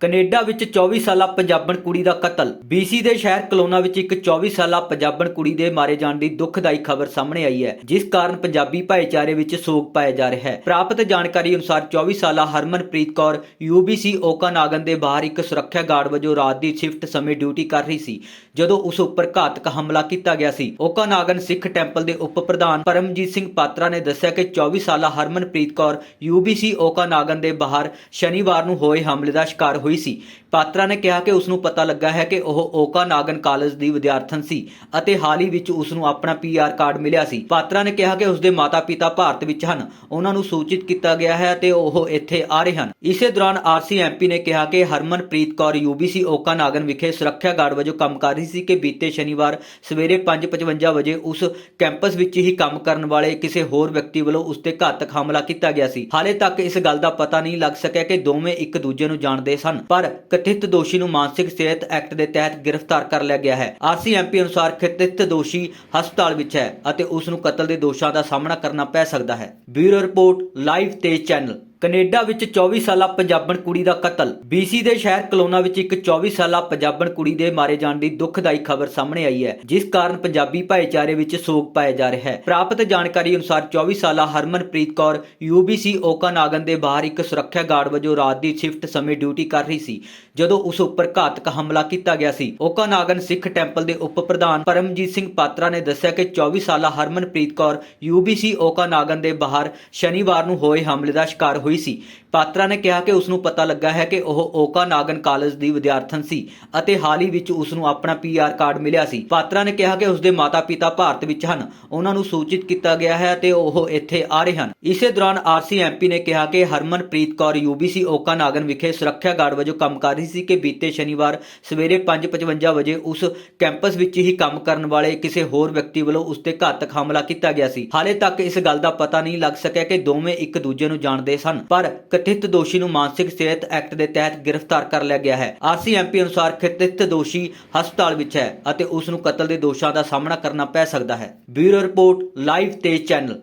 Canada ਵਿੱਚ 24 ਸਾਲਾ ਪੰਜਾਬਣ ਕੁੜੀ ਦਾ ਕਤਲ। BC ਦੇ ਸ਼ਹਿਰ ਕਲੋਨਾ ਵਿੱਚ ਇੱਕ 24 ਸਾਲਾ ਪੰਜਾਬਣ ਕੁੜੀ ਦੇ ਮਾਰੇ ਜਾਣ ਦੀ ਦੁਖਦਾਈ ਖਬਰ ਸਾਹਮਣੇ ਆਈ ਹੈ, ਜਿਸ ਕਾਰਨ ਪੰਜਾਬੀ ਭਾਈਚਾਰੇ ਵਿੱਚ ਸੋਗ ਪਾਇਆ ਜਾ ਰਿਹਾ ਹੈ। ਪ੍ਰਾਪਤ ਜਾਣਕਾਰੀ ਅਨੁਸਾਰ 24 ਸਾਲਾ ਹਰਮਨਪ੍ਰੀਤ ਕੌਰ UBC ਓਕਾਨਾਗਨ ਦੇ ਬਾਹਰ ਇੱਕ ਸੁਰੱਖਿਆ ਗਾਰਡ ਵਜੋਂ ਰਾਤ ਦੀ ਸ਼ਿਫਟ ਸਮੇਂ ਡਿਊਟੀ ਕਰ ਰਹੀ ਸੀ, ਜਦੋਂ ਉਸ ਉੱਪਰ ਘਾਤਕ ਹਮਲਾ ਕੀਤਾ ਗਿਆ ਸੀ। ਓਕਾ ਨਾਗਨ ਸਿੱਖ ਟੈਂਪਲ ਦੇ ਉਪ ਪ੍ਰਧਾਨ ਪਰਮਜੀਤ ਸਿੰਘ ਪਾਤਰਾ ਨੇ ਦੱਸਿਆ ਕਿ 24 ਸਾਲਾ ਹਰਮਨਪ੍ਰੀਤ ਕੌਰ UBC ਓਕਾਨਾਗਨ ਦੇ ਬਾਹਰ ਸ਼ਨੀਵਾਰ ਨੂੰ ਹੋਏ ਹਮਲੇ ਦਾ ਸ਼ਿਕਾਰ ਹੋਈ ਸੀ। ਪਾਤਰਾ ਨੇ ਕਿਹਾ ਕਿ ਉਸ ਨੂੰ ਪਤਾ ਲੱਗਾ ਹੈ ਕਿ ਉਹ ਓਕਾ ਨਾਗਨ ਕਾਲਜ ਦੀ ਵਿਦਿਆਰਥਣ ਸੀ ਅਤੇ ਹਾਲ ਹੀ ਵਿੱਚ ਉਸ ਨੂੰ ਆਪਣਾ ਪੀਆਰ ਕਾਰਡ ਮਿਲਿਆ ਸੀ। ਪਾਤਰਾ ਨੇ ਕਿਹਾ ਕਿ ਉਸ ਦੇ ਮਾਤਾ-ਪਿਤਾ ਭਾਰਤ ਵਿੱਚ ਹਨ। ਉਹਨਾਂ ਨੂੰ ਸੂਚਿਤ ਕੀਤਾ ਗਿਆ ਹੈ ਤੇ ਉਹ ਇੱਥੇ ਆ ਰਹੇ ਹਨ। ਇਸੇ ਦੌਰਾਨ ਆਰਸੀਐਮਪੀ ਨੇ ਕਿਹਾ ਕਿ ਹਰਮਨਪ੍ਰੀਤ ਕੌਰ ਯੂਬੀਸੀ ਓਕਾਨਾਗਨ ਵਿਖੇ ਸੁਰੱਖਿਆ ਗਾਰਡ ਵਜੋਂ ਕੰਮ ਕਰ ਰਹੀ ਸੀ ਕਿ ਬੀਤੇ ਸ਼ਨੀਵਾਰ ਸਵੇਰੇ 5:55 ਵਜੇ ਉਸ ਕੈਂਪਸ ਵਿੱਚ ਹੀ ਕੰਮ ਕਰਨ ਵਾਲੇ ਕਿਸੇ ਹੋਰ ਵਿਅਕਤੀ ਵੱਲੋਂ ਉਸ ਤੇ ਘਾਤਕ ਹਮਲਾ ਕੀਤਾ ਗਿਆ ਸੀ। ਹਾਲੇ ਤੱਕ ਇਸ ਗੱਲ ਦਾ ਪਤਾ ਨਹੀਂ ਲੱਗ ਸਕਿਆ ਕਿ ਦੋਵੇਂ ਇੱਕ ਦੂਜੇ ਨੂੰ ਜਾਣਦੇ ਸਨ। ਪਰ ਕਥਿਤ ਦੋਸ਼ੀ ਨੂੰ ਮਾਨਸਿਕ ਸਿਹਤ ਐਕਟ ਦੇ ਤਹਿਤ ਗ੍ਰਿਫਤਾਰ ਕਰ ਲਿਆ ਗਿਆ ਹੈ। ਆਰਸੀਐਮਪੀ ਅਨੁਸਾਰ ਕਥਿਤ ਦੋਸ਼ੀ ਹਸਪਤਾਲ ਵਿੱਚ ਹੈ ਅਤੇ ਉਸ ਨੂੰ ਕਤਲ ਦੇ ਦੋਸ਼ਾਂ ਦਾ ਸਾਹਮਣਾ ਕਰਨਾ ਪੈ ਸਕਦਾ ਹੈ। ਬਿਊਰੋ ਰਿਪੋਰਟ, ਲਾਈਵ ਤੇਜ਼ ਚੈਨਲ। ਕੈਨੇਡਾ ਵਿੱਚ 24 ਸਾਲਾ ਪੰਜਾਬਣ ਕੁੜੀ ਦਾ ਕਤਲ। BC ਦੇ ਸ਼ਹਿਰ ਕਲੋਨਾ ਵਿੱਚ ਇੱਕ 24 ਸਾਲਾ ਪੰਜਾਬਣ ਕੁੜੀ ਦੇ ਮਾਰੇ ਜਾਣ ਦੀ ਦੁਖਦਾਈ ਖਬਰ ਸਾਹਮਣੇ ਆਈ ਹੈ, ਜਿਸ ਕਾਰਨ ਪੰਜਾਬੀ ਭਾਈਚਾਰੇ ਵਿੱਚ ਸੋਗ ਪਾਇਆ ਜਾ ਰਿਹਾ ਹੈ। ਪ੍ਰਾਪਤ ਜਾਣਕਾਰੀ ਅਨੁਸਾਰ 24 ਸਾਲਾ ਹਰਮਨਪ੍ਰੀਤ ਕੌਰ UBC ਓਕਾਨਾਗਨ ਦੇ ਬਾਹਰ ਇੱਕ ਸੁਰੱਖਿਆ ਗਾਰਡ ਵਜੋਂ ਰਾਤ ਦੀ ਸ਼ਿਫਟ ਸਮੇਂ ਡਿਊਟੀ ਕਰ ਰਹੀ ਸੀ, ਜਦੋਂ ਉਸ ਉੱਪਰ ਘਾਤਕ ਹਮਲਾ ਕੀਤਾ ਗਿਆ ਸੀ। ਓਕਾਨਾਗਨ ਸਿੱਖ ਟੈਂਪਲ ਦੇ ਉਪ ਪ੍ਰਧਾਨ ਪਰਮਜੀਤ ਸਿੰਘ ਪਾਤਰਾ ਨੇ ਦੱਸਿਆ ਕਿ 24 ਸਾਲਾ ਹਰਮਨਪ੍ਰੀਤ ਕੌਰ UBC ਓਕਾਨਾਗਨ ਦੇ ਬਾਹਰ ਸ਼ਨੀਵਾਰ ਨੂੰ ਹੋਏ ਹਮਲੇ ਦਾ ਸ਼ਿਕਾਰ ਹੋਈ ਸੀ। ਪਾਤਰਾ ਨੇ ਕਿਹਾ ਕਿ ਉਸ ਨੂੰ ਪਤਾ ਲੱਗਾ ਹੈ ਕਿ ਉਹ ਓਕਾ ਨਾਗਨ ਕਾਲਜ ਦੀ ਵਿਦਿਆਰਥਣ ਸੀ ਅਤੇ ਹਾਲ ਹੀ ਵਿੱਚ ਉਸ ਨੂੰ ਆਪਣਾ ਪੀਆਰ ਕਾਰਡ ਮਿਲਿਆ ਸੀ। ਪਾਤਰਾ ਨੇ ਕਿਹਾ ਕਿ ਉਸ ਦੇ ਮਾਤਾ-ਪਿਤਾ ਭਾਰਤ ਵਿੱਚ ਹਨ। ਉਹਨਾਂ ਨੂੰ ਸੂਚਿਤ ਕੀਤਾ ਗਿਆ ਹੈ ਤੇ ਉਹ ਇੱਥੇ ਆ ਰਹੇ ਹਨ। ਇਸੇ ਦੌਰਾਨ ਆਰਸੀਐਮਪੀ ਨੇ ਕਿਹਾ ਕਿ Harmanpreet Kaur UBC Okanagan ਵਿਖੇ ਸੁਰੱਖਿਆ ਗਾਰਡ ਵਜੋਂ ਕੰਮ ਕਰ ਰਹੀ ਸੀ ਕਿ ਬੀਤੇ ਸ਼ਨੀਵਾਰ ਸਵੇਰੇ 5:55 ਵਜੇ ਉਸ ਕੈਂਪਸ ਵਿੱਚ ਹੀ ਕੰਮ ਕਰਨ ਵਾਲੇ ਕਿਸੇ ਹੋਰ ਵਿਅਕਤੀ ਵੱਲੋਂ ਉਸ ਤੇ ਘਾਤਕ ਹਮਲਾ ਕੀਤਾ ਗਿਆ ਸੀ। ਹਾਲੇ ਤੱਕ ਇਸ ਗੱਲ ਦਾ ਪਤਾ ਨਹੀਂ ਲੱਗ ਸਕਿਆ ਕਿ ਦੋਵੇਂ ਇੱਕ ਦੂਜੇ ਨੂੰ ਜਾਣਦੇ ਸਨ। ਸਨ ਪਰ ਕਥਿਤ ਦੋਸ਼ੀ ਨੂੰ ਮਾਨਸਿਕ ਸਿਹਤ ਐਕਟ ਦੇ ਤਹਿਤ ਗ੍ਰਿਫਤਾਰ ਕਰ ਲਿਆ ਗਿਆ ਹੈ। ਆਰਸੀਐਮਪੀ ਅਨੁਸਾਰ ਕਥਿਤ ਦੋਸ਼ੀ ਹਸਪਤਾਲ ਵਿੱਚ ਹੈ ਅਤੇ ਉਸ ਨੂੰ ਕਤਲ ਦੇ ਦੋਸ਼ਾਂ ਦਾ ਸਾਹਮਣਾ ਕਰਨਾ ਪੈ ਸਕਦਾ ਹੈ। ਬਿਊਰੋ ਰਿਪੋਰਟ, ਲਾਈਵ ਤੇਜ਼ ਚੈਨਲ।